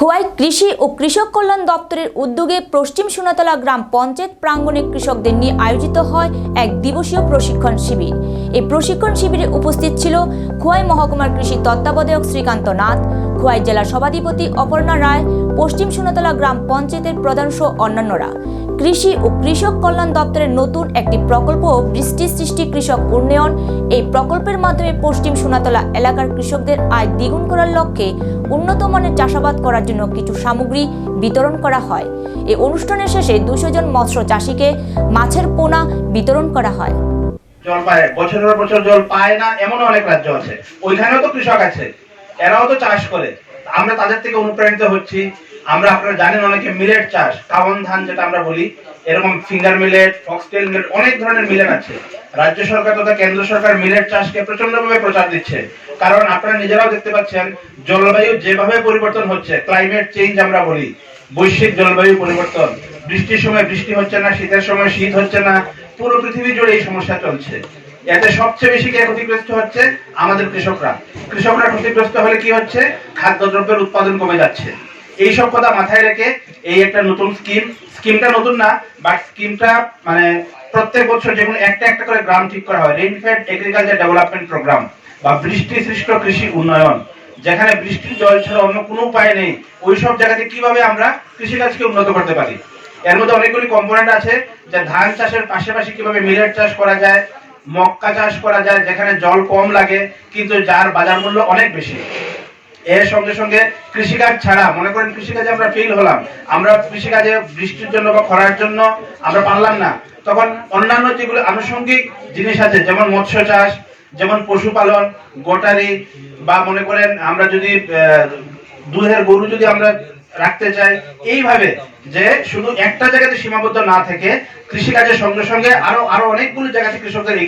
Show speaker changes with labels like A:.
A: খোয়াই কৃষি ও কৃষক কল্যাণ দপ্তরের উদ্যোগে পশ্চিম সোনাতলা গ্রাম পঞ্চায়েত প্রাঙ্গণে কৃষকদের নিয়ে আয়োজিত হয় এক দিবসীয় প্রশিক্ষণ শিবির। এই প্রশিক্ষণ শিবিরে উপস্থিত ছিল খোয়াই মহকুমার কৃষি তত্ত্বাবধায়ক শ্রীকান্ত নাথ খোয়াই জেলার সভাধিপতি অপর্ণা রায়, পশ্চিম সোনাতলা গ্রাম পঞ্চায়েতের প্রধান সহ অন্যান্যরা। কৃষি ও কৃষক কল্যাণ দপ্তরের নতুন একটি প্রকল্প বৃষ্টি সৃষ্টি কৃষক উন্নয়ন। এই প্রকল্পের মাধ্যমে পশ্চিম সোনাতলা এলাকার কৃষকদের আয় দ্বিগুণ করার লক্ষ্যে উন্নত মানের চাষাবাদ করার জন্য কিছু সামগ্রী বিতরণ করা হয়। এই অনুষ্ঠানের শেষে দুশো জন মৎস্য চাষিকে মাছের পোনা বিতরণ করা হয়।
B: জল পায়, বছরের বছর জল পায় না এমন অনেক রাজ্য আছে। ওইখানেও তো কৃষক আছে। এরাও তো চাষ করে। আমরা তাদের থেকে অনুপ্রাণিত হচ্ছি। আমরা আপনারা জানেন অনেকে মিলেট চাষ কাবন ধান যেটা আমরা বলি, এরকম ফিঙ্গার মিলেট ফক্সটেল মিলেট অনেক ধরনের মিলেট আছে। রাজ্য সরকার তথা কেন্দ্র সরকার মিলেট চাষকে প্রচন্ডভাবে প্রচার দিচ্ছে। কারণ আপনারা নিজেরাও দেখতে পাচ্ছেন, জলবায়ু যেভাবে পরিবর্তন হচ্ছে ক্লাইমেট চেঞ্জ আমরা বলি, বৈশ্বিক জলবায়ু পরিবর্তন। বৃষ্টির সময় বৃষ্টি হচ্ছে না, শীতের সময় শীত হচ্ছে না, পুরো পৃথিবী জুড়ে এই সমস্যা চলছে। এতে সবচেয়ে বেশি কে ক্ষতিগ্রস্ত হচ্ছে? আমাদের কৃষকরা। কৃষকরা ক্ষতিগ্রস্ত হলে কি হচ্ছে? খাদ্যদ্রব্যের উৎপাদন কমে যাচ্ছে। এই সব কথা মাথায় রেখে এই একটা নতুন স্কিম। স্কিমটা নতুন না বাট স্কিমটা মানে প্রত্যেক বছর যেমন একটা একটা করে গ্রাম ঠিক করা হয়। রেইনফেড এগ্রিকালচার ডেভেলপমেন্ট প্রোগ্রাম বা বৃষ্টি সৃষ্ট কৃষি উন্নয়ন, যেখানে বৃষ্টির জল ছাড়া অন্য কোনো উপায় নেই। ওই সব জায়গাতে কীভাবে আমরা কৃষিকাজকে উন্নত করতে পারি? এর মধ্যে অনেকগুলি কম্পোনেন্ট আছে, যে ধান চাষের পাশাপাশি কীভাবে মিলেট চাষ করা যায় মক্কা চাষ করা যায় যেখানে জল কম লাগে, কিন্তু যার বাজার মূল্য অনেক বেশি। এর সঙ্গে সঙ্গে কৃষিকাজ ছাড়া, মনে করেন কৃষিকাজে আমরা ফেল হলাম। আমরা কৃষিকাজে বৃষ্টির জন্য বা খরার জন্য আমরা পারলাম না। তখন অন্যান্য যেগুলো আনুষঙ্গিক জিনিস আছে, যেমন মৎস্য চাষ, যেমন পশুপালন, গোটারি, বা মনে করেন আমরা যদি দুধের গরু যদি আমরা রাখতে চাই এইভাবে যে শুধু একটা জায়গাতে সীমাবদ্ধ না থেকে কৃষিকাজের সঙ্গে সঙ্গে আরও আরও অনেকগুলো জায়গাতে কৃষকদের